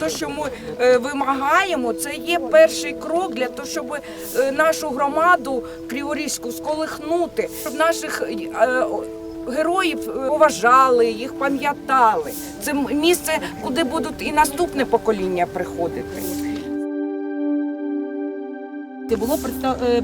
те, що ми е, вимагаємо, це є перший крок для того, щоб е, нашу громаду Криворізьку сколихнути, щоб наших е, героїв поважали, їх пам'ятали. Це місце, куди будуть і наступне покоління приходити. Було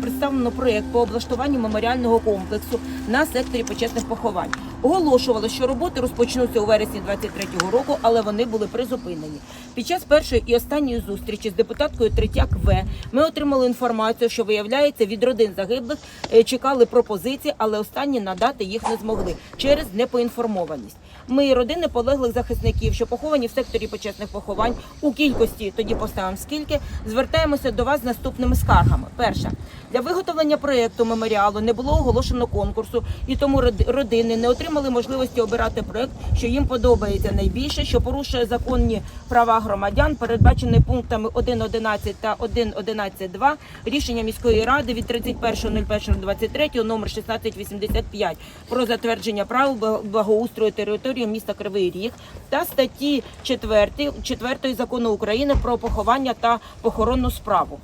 представлено проєкт по облаштуванню меморіального комплексу на секторі почесних поховань. Оголошувало, що роботи розпочнуться у вересні 23-го року, але вони були призупинені. Під час першої і останньої зустрічі з депутаткою Третяк В ми отримали інформацію, що виявляється від родин загиблих е, чекали пропозиції, але останні надати їх не змогли через непоінформованість. Ми, родини полеглих захисників, що поховані в секторі почесних поховань у кількості, тоді поставимо скільки, звертаємося до вас з наступними скаргами. Перше, для виготовлення проєкту меморіалу не було оголошено конкурсу, і тому родини не отримали можливості обирати проєкт, що їм подобається найбільше, що порушує законні права громадян, передбачені пунктами 1.11 та 1.11.2 рішення міської ради від 31.01.23 номер 1685 про затвердження правил бла- благоустрою території міста Кривий Ріг та статті 4, 4 закону України про поховання та похоронну справу.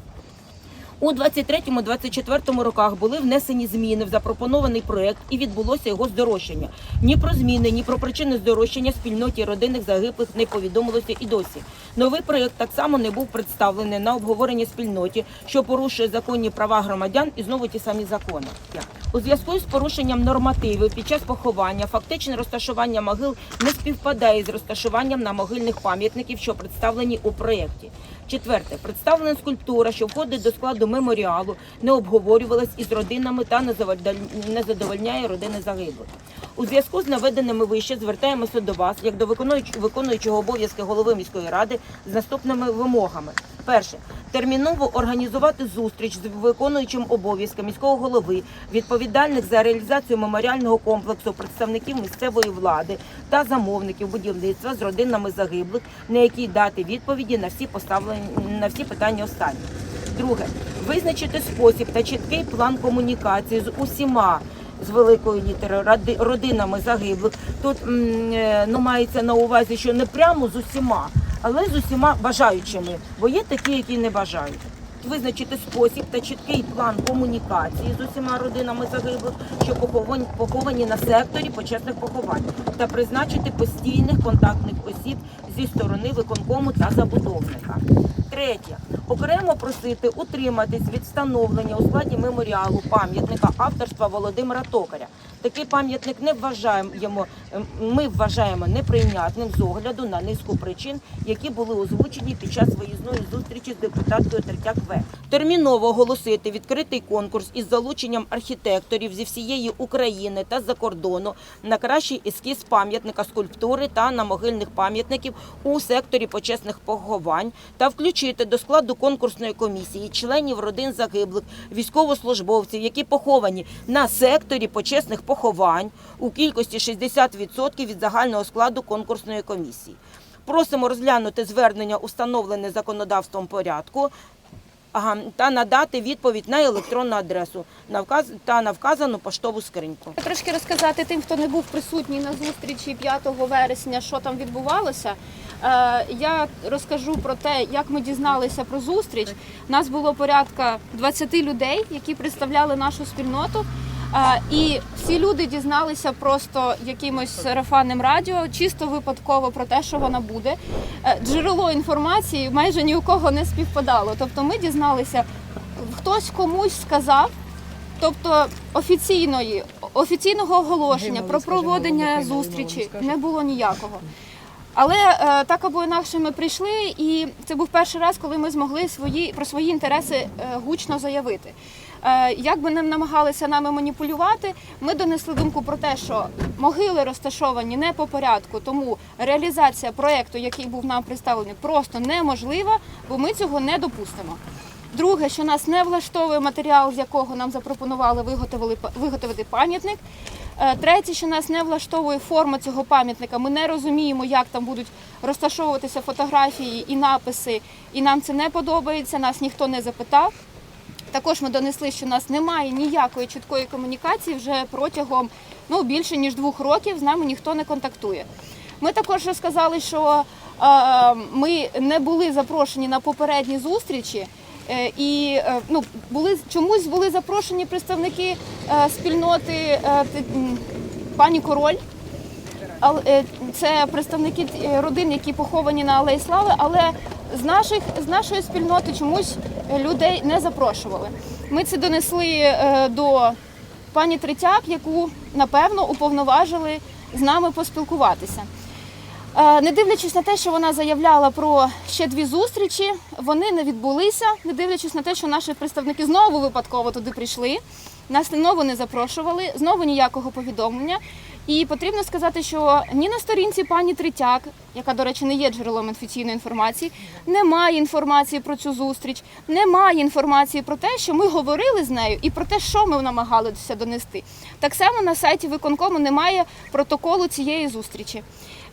У 23-24 роках були внесені зміни в запропонований проект і відбулося його здорожчання. Ні про зміни, ні про причини здорожчання спільноті родинних загиблих не повідомилося і досі. Новий проект так само не був представлений на обговоренні спільноті, що порушує законні права громадян і знову ті самі закони. У зв'язку з порушенням нормативів під час поховання фактичне розташування могил не співпадає з розташуванням на могильних пам'ятників, що представлені у проєкті. Четверте, представлена скульптура, що входить до складу меморіалу, не обговорювалась із родинами та не задовольняє родини загиблих. У зв'язку з наведеними вище звертаємося до вас, як до виконуюч- виконуючого обов'язки голови міської ради, з наступними вимогами. Перше, терміново організувати зустріч з виконуючим обов'язки міського голови, відповідальних за реалізацію меморіального комплексу представників місцевої влади та замовників будівництва з родинами загиблих, на якій дати відповіді на всі поставлені на всі питання останні. Друге, визначити спосіб та чіткий план комунікації з усіма. З великої літери ради- родинами загиблих тут е, ну мається на увазі, що не прямо з усіма, але з усіма бажаючими, бо є такі, які не бажають. Визначити спосіб та чіткий план комунікації з усіма родинами загиблих, що поховані, поховані на секторі почесних поховань, та призначити постійних контактних осіб зі сторони виконкому та забудовника. Третє. Окремо просити утриматись від встановлення у складі меморіалу пам'ятника авторства Володимира Токаря. Такий пам'ятник не вважаємо, ем, ми вважаємо неприйнятним з огляду на низку причин, які були озвучені під час виїзної зустрічі з депутаткою Третяк В. Терміново оголосити відкритий конкурс із залученням архітекторів зі всієї України та з-за кордону на кращий ескіз пам'ятника скульптури та на могильних пам'ятників у секторі почесних поховань та включити до складу конкурсної комісії членів родин загиблих, військовослужбовців, які поховані на секторі почесних поховань у кількості 60% від загального складу конкурсної комісії. Просимо розглянути звернення, установлене законодавством порядку. Та надати відповідь на електронну адресу на вказ та на вказану поштову скриньку. Трошки розказати тим, хто не був присутній на зустрічі 5 вересня, що там відбувалося. Е, Я розкажу про те, як ми дізналися про зустріч. Нас було порядка 20 людей, які представляли нашу спільноту. І всі люди дізналися просто якимось сарафанним радіо, чисто випадково про те, що вона буде. Е, Джерело інформації майже ні у кого не співпадало. Тобто ми дізналися, хтось комусь сказав, Тобто офіційної офіційного оголошення про проводення зустрічі не було ніякого. Але е, так або інакше ми прийшли, і це був перший раз, коли ми змогли свої про свої інтереси е, гучно заявити. Е, як би не намагалися нами маніпулювати, ми донесли думку про те, що могили розташовані не по порядку, тому реалізація проекту, який був нам представлений, просто неможлива, бо ми цього не допустимо. Друге, що нас не влаштовує матеріал, з якого нам запропонували виготовити пам'ятник. Е, Третє, що нас не влаштовує форма цього пам'ятника. Ми не розуміємо, як там будуть розташовуватися фотографії і написи, і нам це не подобається, нас ніхто не запитав. Також ми донесли, що у нас немає ніякої чіткої комунікації вже протягом ну, більше ніж двох років з нами ніхто не контактує. Ми також розказали, що е, ми не були запрошені на попередні зустрічі. е, І е, ну, були чомусь були запрошені представники е, спільноти пані Король. Це представники родин, які поховані на Алеї Слави, але з наших з нашої спільноти чомусь людей не запрошували. Ми це донесли е, до пані Третяк, яку напевно уповноважили з нами поспілкуватися. Е, Не дивлячись на те, що вона заявляла про ще дві зустрічі, вони не відбулися, не дивлячись на те, що наші представники знову випадково туди прийшли. Нас знову не запрошували, знову ніякого повідомлення. І потрібно сказати, що ні на сторінці пані Третяк, яка, до речі, не є джерелом офіційної інформації, немає інформації про цю зустріч, немає інформації про те, що ми говорили з нею, і про те, що ми намагалися донести. Так само на сайті виконкому немає протоколу цієї зустрічі.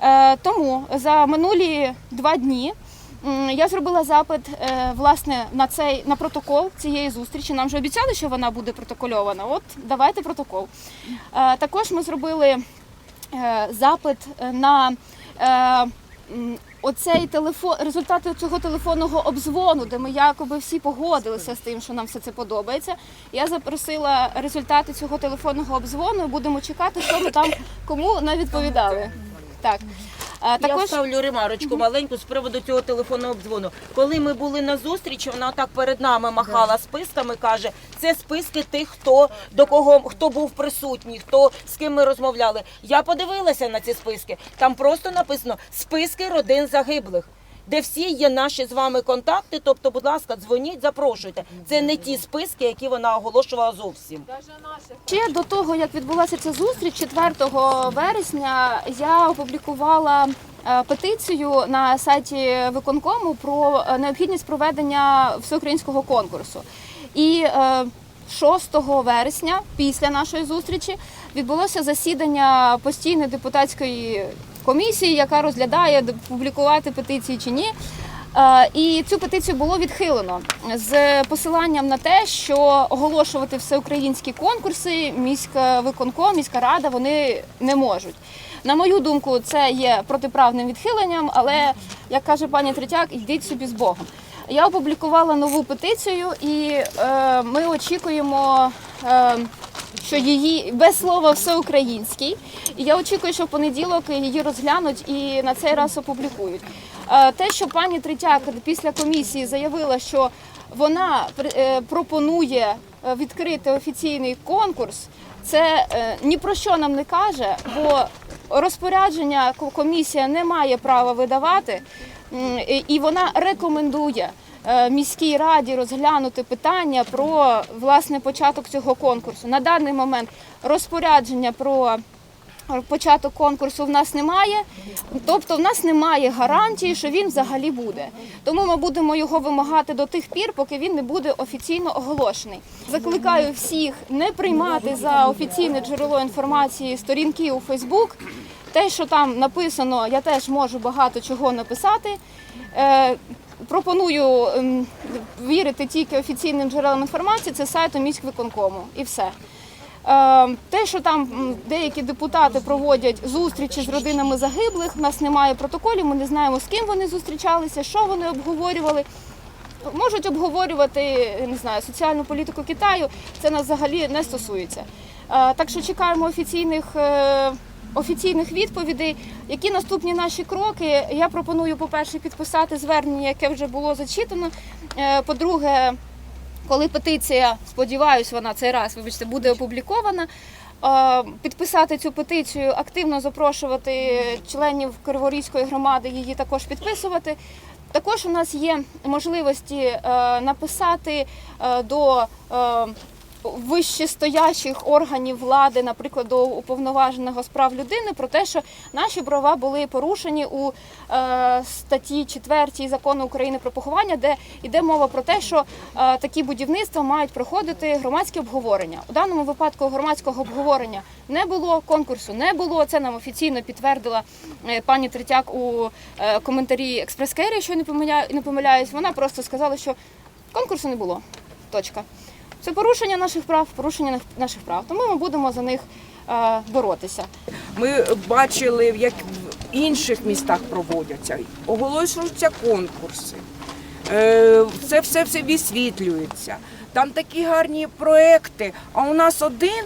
Е, тому за минулі два дні. Я зробила запит е, власне на цей на протокол цієї зустрічі. Нам же обіцяли, що вона буде протокольована. От давайте протокол. Е, Також ми зробили е, запит на оцей телефон, результати цього телефонного обдзвону, де ми якоби всі погодилися з тим, що нам все це подобається. Я запросила результати цього телефонного обдзвону. і Будемо чекати, що ми там кому не відповідали. Так. Я Також ставлю ремарочку маленьку з приводу цього телефонного обдзвону. Коли ми були на зустрічі, вона так перед нами махала списками, каже, це списки тих, хто до кого хто був присутній, хто з ким ми розмовляли. Я подивилася на ці списки. Там просто написано списки родин загиблих. Де всі є наші з вами контакти, тобто, будь ласка, дзвоніть, запрошуйте. Це не ті списки, які вона оголошувала зовсім. Ще до того, як відбулася ця зустріч, 4 вересня я опублікувала е, петицію на сайті виконкому про е, необхідність проведення всеукраїнського конкурсу. І е, 6 вересня, після нашої зустрічі, відбулося засідання постійної депутатської комісії, яка розглядає публікувати петиції чи ні. Е, І цю петицію було відхилено з посиланням на те, що оголошувати всеукраїнські конкурси міська виконком, міська рада вони не можуть. На мою думку, це є протиправним відхиленням, але як каже пані Третяк, йдіть собі з Богом. Я опублікувала нову петицію, і е, ми очікуємо. Е, що її без слова всеукраїнський. І я очікую, що в понеділок її розглянуть і на цей раз опублікують. Е, Те, що пані Третяк після комісії заявила, що вона е, пропонує е, відкрити офіційний конкурс, це ні про що нам не каже, бо розпорядження комісія не має права видавати, і- вона рекомендує міській раді розглянути питання про власне початок цього конкурсу. На даний момент розпорядження про початок конкурсу в нас немає, тобто в нас немає гарантії, що він взагалі буде. Тому ми будемо його вимагати до тих пір, поки він не буде офіційно оголошений. Закликаю всіх не приймати за офіційне джерело інформації сторінки у Фейсбук. Те, що там написано, я теж можу багато чого написати. Пропоную ем, вірити тільки офіційним джерелам інформації, це сайту міськвиконкому і все. Е, Те, що там деякі депутати проводять зустрічі з родинами загиблих, у нас немає протоколів, ми не знаємо, з ким вони зустрічалися, що вони обговорювали. Можуть обговорювати не знаю, соціальну політику Китаю, це нас взагалі не стосується. Е, Так що чекаємо офіційних, е, офіційних відповідей. Які наступні наші кроки? Я пропоную, по-перше, підписати звернення, яке вже було зачитано. Е, По-друге, коли петиція, сподіваюся, вона цей раз, вибачте, буде опублікована. е, Підписати цю петицію, активно запрошувати членів Криворізької громади, її також підписувати. Також у нас є можливості е, написати до вищестоящих органів влади, наприклад, до уповноваженого з прав людини, про те, що наші права були порушені у е, статті 4 закону України про поховання, де йде мова про те, що е, такі будівництва мають проходити громадське обговорення. У даному випадку громадського обговорення не було, конкурсу не було. Це нам офіційно підтвердила е, пані Третяк у коментарі експрес-кейрі, якщо я не помиляю- не помиляюсь. Вона просто сказала, що конкурсу не було. Точка. Це порушення наших прав, порушення наших прав. Тому ми будемо за них е, боротися. Ми бачили, як в інших містах проводяться, оголошуються конкурси. Е, Це все все висвітлюється. Там такі гарні проекти, а у нас один.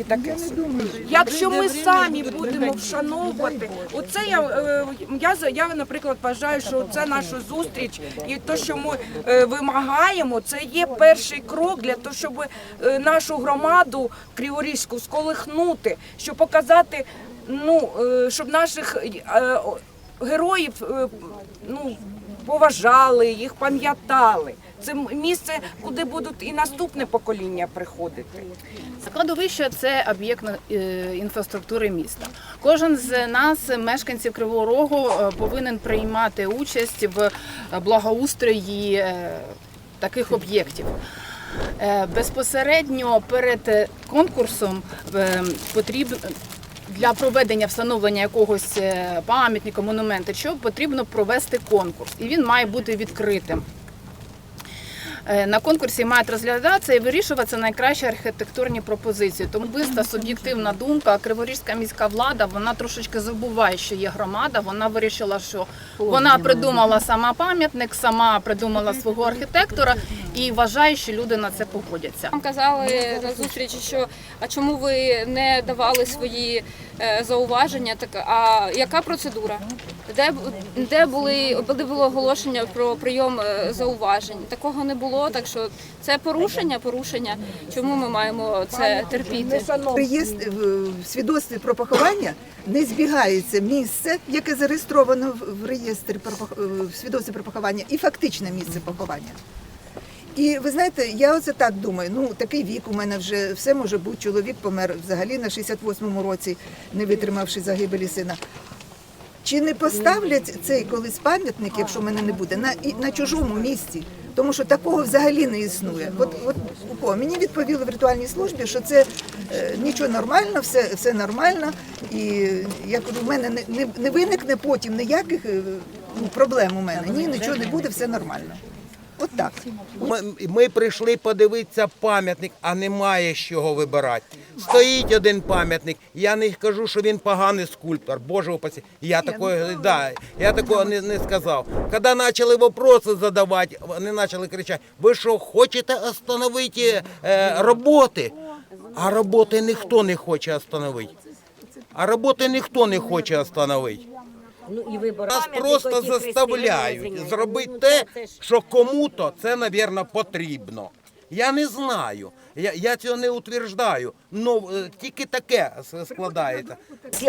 І таке. собі. Якщо ми самі будемо вшановувати, оце я, е, я, за- я, наприклад, вважаю, що це наша зустріч, і те, що ми е, вимагаємо, це є перший крок для того, щоб е, нашу громаду Криворізьку сколихнути, щоб показати, ну, е, щоб наших е, героїв е, ну, поважали, їх пам'ятали. Це місце, куди будуть і наступне покоління приходити. Кладовище це об'єкт е, інфраструктури міста. Кожен з нас, мешканців Кривого Рогу, е, повинен приймати участь в благоустрої е, таких об'єктів. Безпосередньо перед конкурсом потрібно для проведення встановлення якогось пам'ятника, монумента, що потрібно провести конкурс, і він має бути відкритим. Е, На конкурсі мають розглядатися і вирішуватися найкращі архітектурні пропозиції. Тому биста суб'єктивна думка, Криворізька міська влада вона трошечки забуває, що є громада. Вона вирішила, що вона придумала сама пам'ятник, сама придумала свого архітектора і вважає, що люди на це погодяться. Нам казали на зустрічі, що а чому ви не давали свої е, зауваження? Так а яка процедура? Де де були де було оголошення про прийом е, зауважень? Такого не було. Так що це порушення, порушення. Чому ми маємо це терпіти? реєстр в в свідоцтві про поховання не збігається місце, яке зареєстровано в- реєстрі пох- в свідоцтві про поховання, і фактичне місце поховання. І ви знаєте, я оце так думаю. Ну такий вік у мене вже все може бути. Чоловік помер взагалі на 68-му році, не витримавши загибелі сина. Чи не поставлять цей колись пам'ятник, якщо мене не буде, на і на чужому місці? Тому що такого взагалі не існує. От, от кого мені відповіли в ритуальній службі, що це е, нічого нормально, все, все нормально. І я кажу, в мене не, не, не виникне потім ніяких е, ну, проблем у мене. Ні, нічого не буде, все нормально. Так. Ми, ми прийшли подивитися пам'ятник, а немає з чого вибирати. Стоїть один пам'ятник. Я не кажу, що він поганий скульптор. Боже упаси. Я такого, да, я такого не, не сказав. Коли почали вопроси задавати, вони почали кричати: ви що, хочете остановити е, роботи? А роботи ніхто не хоче остановити. А роботи ніхто не хоче остановити. Ну і вибор. Нас просто заставляють зробити те, що кому-то це, мабуть, потрібно. Я не знаю. Я, я цього не утверждаю. Ну е, тільки таке складається.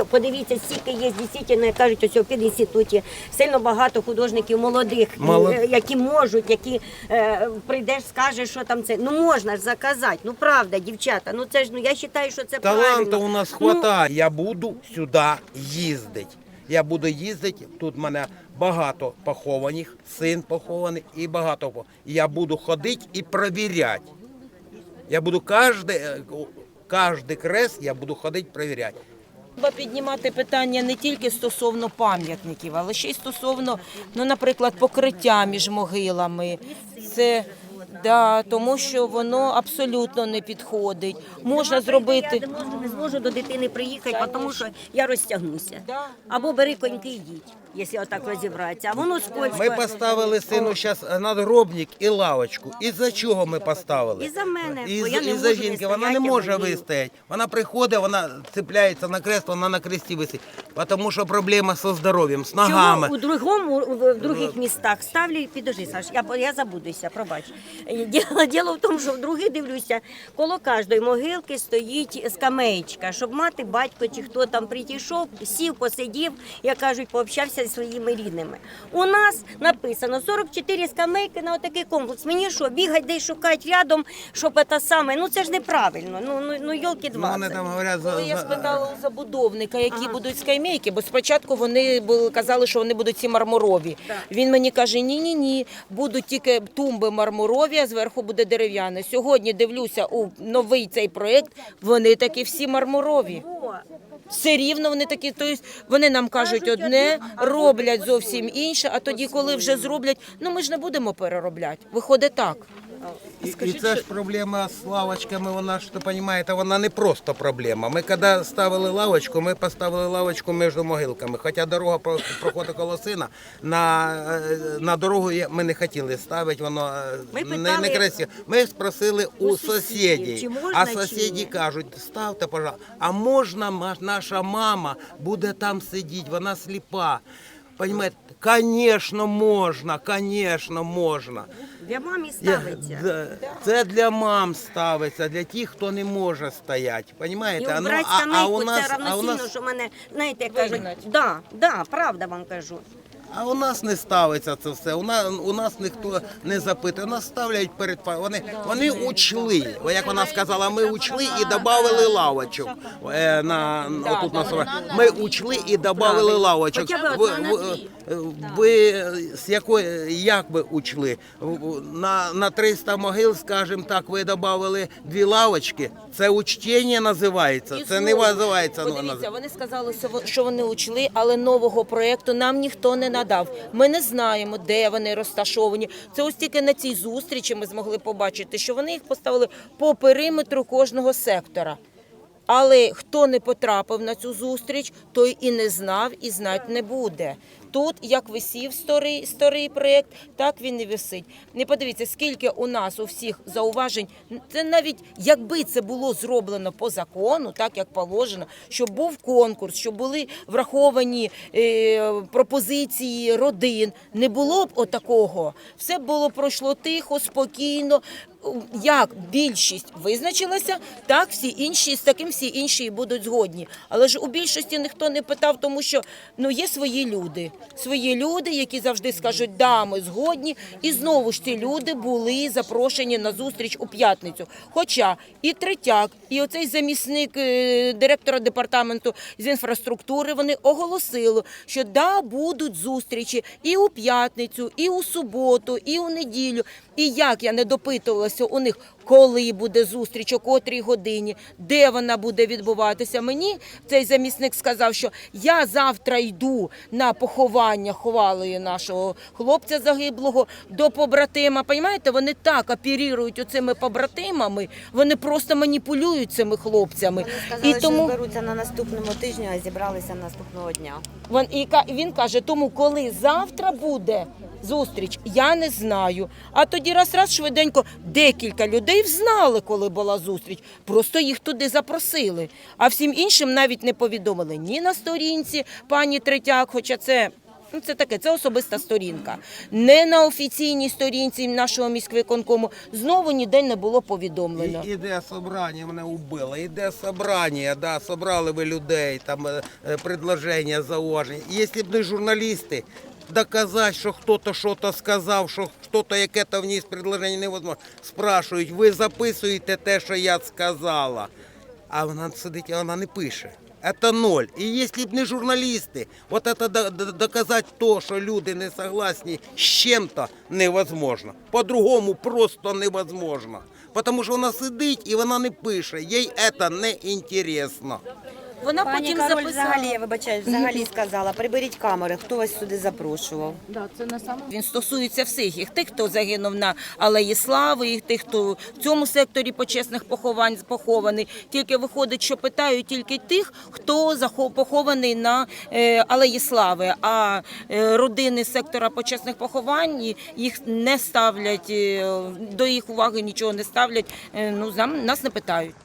Подивіться, скільки є дійсно, як кажуть, ось в інституті сильно багато художників молодих, Молод- е, які можуть, які е, прийдеш, скажеш, що там це. Ну можна ж заказати. Ну правда, дівчата. Ну це ж ну я вважаю, що це Таланту правильно. у нас Ну, хватає. Я буду сюди їздити. Я буду їздити. Тут в мене багато похованих, син похований і багато. Я буду ходити і перевіряти. Я буду кожен, крест я буду ходити перевіряти. Треба піднімати питання не тільки стосовно пам'ятників, але ще й стосовно, ну, наприклад, покриття між могилами. Це да, тому що воно абсолютно не підходить. Можна Я зробити. не можу, не зможу до дитини приїхати, тому що я розтягнуся. Або бери коньки йдіть, якщо отак розібратися. А воно скользко. Ми поставили сину зараз надгробник і лавочку. І за чого ми поставили? І за мене, І, бо я не і за можу жінки. не Вона не стояти, може я болію. вистояти. Вона приходить, вона цепляється на крест, вона на кресті висить. Тому що проблема зі здоров'ям, з ногами. Чому у другому в в других містах ставлю, підожди, Саш, я, я забудуся, пробач. Е, Діло, діло в тому, що в других дивлюся, коло кожної могилки стоїть скамеєчка, щоб мати батько чи хто там прийшов, сів, посидів, як кажуть, пообщався зі своїми рідними. У нас написано 44 скамейки на отакий комплекс. Мені що, бігать десь шукати рядом, щоб це саме. Ну це ж неправильно. Ну, ну, ну йолки Ну, два. вони там говорять, за, Коли я спитала у забудовника, які будуть скамейки, бо спочатку вони були казали, що вони будуть ці мармурові. Він мені каже: ні, ні, ні, будуть тільки тумби мармурові, а зверху буде дерев'яне. Сьогодні дивлюся у новий цей проект. Вони такі всі мармурові. Все рівно вони такі, тобто вони нам кажуть одне, роблять зовсім інше. А тоді, коли вже зроблять, ну ми ж не будемо переробляти. Виходить так. І, і це ж проблема з лавочками, вона ж, ви розумієте, вона не просто проблема. Ми коли ставили лавочку, ми поставили лавочку між могилками. Хоча дорога проходить коло сина, на, е, на дорогу ми не хотіли ставити, воно е, Ми не, питали не красиво. Ми спросили у, у сусідів, а сусіді кажуть, ставте, пожалуйста. А можна наша мама буде там сидіти, вона сліпа. Понимаєте, Конечно, можна, конечно, можна. Для мамі ставиться. да, Це для мам ставиться, для тих, хто не може стояти. І Понимаєте? Ну, убрати а, а у нас, це а у нас, що мене, знаєте, кажуть, да, да, правда вам кажу. А у нас не ставиться це все. У нас, у нас ніхто не запитує. У нас ставлять перед вони, вони учли. Як вона сказала, ми учли і додали лавочок. Е, на, отут на сова- Ми учли і додали лавочок. Хоча б Ви, ви з якої як ви учли? На, на 300 могил, скажімо так, ви додали дві лавочки. Це учтення називається. Це не називається. Подивіться, вони сказали, що вони учли, але нового проєкту нам ніхто не надав. Ми не знаємо, де вони розташовані. Це ось тільки на цій зустрічі ми змогли побачити, що вони їх поставили по периметру кожного сектора. Але хто не потрапив на цю зустріч, той і не знав, і знати не буде. Тут як висів старий, старий проєкт, так він і висить. Не подивіться, скільки у нас у всіх зауважень. Це навіть якби це було зроблено по закону, так як положено, щоб був конкурс, щоб були враховані е, пропозиції родин. Не було б отакого. Все було пройшло тихо, спокійно. Як більшість визначилася, так всі інші з таким всі інші будуть згодні. Але ж у більшості ніхто не питав, тому що ну є свої люди, свої люди, які завжди скажуть, да, ми згодні. І знову ж ці люди були запрошені на зустріч у п'ятницю. Хоча і третяк, і оцей замісник е, директора департаменту з інфраструктури вони оголосили, що да, будуть зустрічі і у п'ятницю, і у суботу, і у неділю. І як я не допитувалася у них, коли буде зустріч, о котрій годині, де вона буде відбуватися. Мені цей замісник сказав, що я завтра йду на поховання ховалої нашого хлопця загиблого до побратима. Понімаєте, вони так оперують оцими побратимами, вони просто маніпулюють цими хлопцями. Сказали, і тому що зберуться на наступному тижні, а зібралися наступного дня. Вон- і ка- він каже, тому коли завтра буде зустріч, я не знаю. А тоді раз раз швиденько декілька людей знали, коли була зустріч. Просто їх туди запросили. А всім іншим навіть не повідомили ні на сторінці пані Третяк, хоча це. Ну, це таке, це особиста сторінка. Не на офіційній сторінці нашого міськвиконкому знову ніде не було повідомлено. І, іде собрання, мене убило. Іде собрання, да, собрали ви людей, там е, е, предложення, зауваження. Якщо б не журналісти, доказати, що хтось щось сказав, що хтось яке-то вніс предложення невозможно. Спрашують, ви записуєте те, що я сказала. А вона сидить, вона не пише. Это ноль. І якщо б не журналісти, от это до- до- доказати то, що люди не согласні з чим-то, невозможно. По-другому просто невозможно. Тому що вона сидить і вона не пише. Їй це не інтересно. Вона Пані потім Король записала. взагалі, я вибачаюсь, взагалі сказала, приберіть камери, хто вас сюди запрошував. Він стосується всіх їх, тих, хто загинув на Алеї Слави, і тих, хто в цьому секторі почесних поховань похований. Тільки виходить, що питають тільки тих, хто захо- похований на е, Алеї Слави. А е, родини сектора почесних поховань їх не ставлять, е, до їх уваги нічого не ставлять. е, ну, нам- нас не питають.